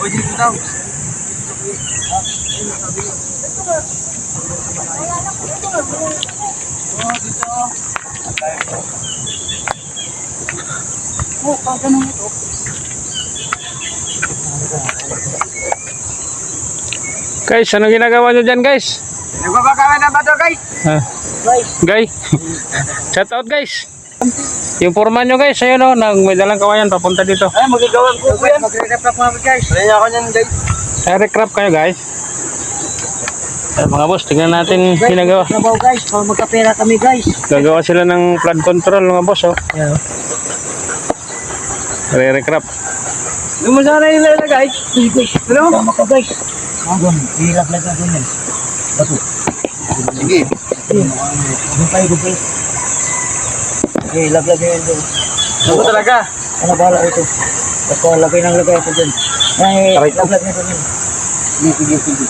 O, dito daw. Oh, kagano ito. Guys, ano ginagawa nyo dyan guys? Nagbabakawan na ba ito, guys? Ah, Guys. guy. Shout out guys. Yung foreman nyo guys, ayun o, nang may dalang kawayan papunta dito. Ay, magagawan ko po yan. Magre-reflect mo namin, guys. Kaya ako niyan, guys. Aircraft kayo guys. Ay, mga boss, tingnan natin ginagawa. Trabaho, guys. Para magkapera kami, guys. Gagawa sila ng flood control mga boss oh. Yung mo sana yung lela, guys. Sige, guys. Ano? Tama ka, guys. Agon, ilaglag na ganyan. Bato. Sige. Gupay, gupay. Sige, ilaglag na yun doon. Ako talaga? Ano bahala ito? Basta lagay ng lagay ito dyan. Ay, laglag na ito dyan. Sige, sige, sige.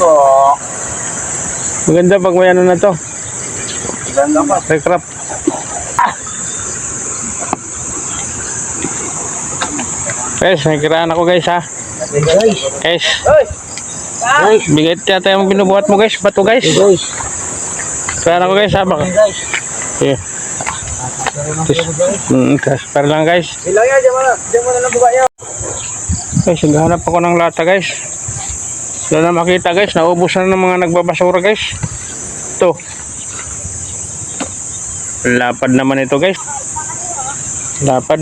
Po. Maganda pag may ano na to. Ganda pa. Recraft. Guys, may kiraan ako guys ha. Guys. Guys, Guys. Guys. bigay yata yung binubuhat mo guys. Bato guys. Guys. Kiraan ako guys ha. Baka. Guys. Yeah. Mm, para lang guys. Bilang yan, diyan mo na. Mo na lang baba yan. Guys, naghahanap ako ng lata guys. Wala na makita guys. Naubos na ng mga nagbabasura guys. Ito. Lapad naman ito guys. Lapad.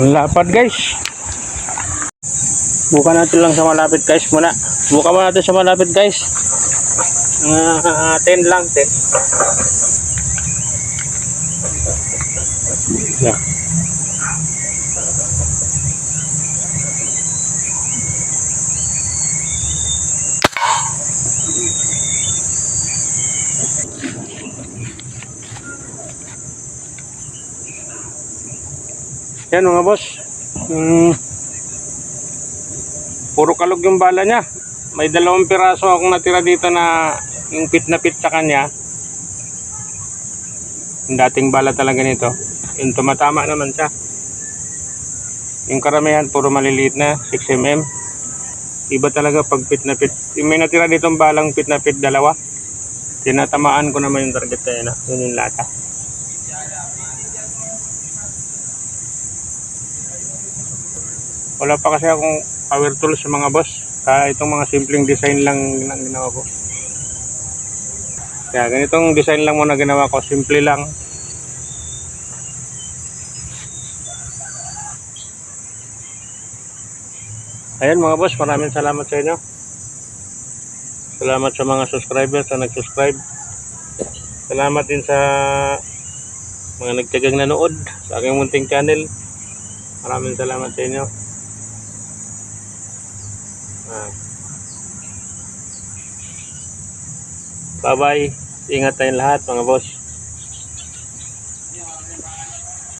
Lapad guys. Buka natin lang sa malapit guys muna. Buka muna natin sa malapit guys. Mga 10 lang 10. Yeah. Yan mga boss. Mm, puro kalog yung bala niya. May dalawang piraso akong natira dito na yung pit na pit sa kanya. Yung dating bala talaga nito. Yung tumatama naman siya. Yung karamihan puro maliliit na 6mm. Iba talaga pag pit na pit. Yung may natira ditong balang pit na pit dalawa. Tinatamaan ko naman yung target na. Yun yung lata. Wala pa kasi akong power tools sa mga boss. Kaya itong mga simpleng design lang ang ginawa ko. Kaya ganitong design lang muna ginawa ko. Simple lang. Ayan mga boss, maraming salamat sa inyo. Salamat sa mga subscribers na nag-subscribe. Salamat din sa mga nagtagang nanood sa aking munting channel. Maraming salamat sa inyo. Bye-bye. Ingat tayong lahat mga boss.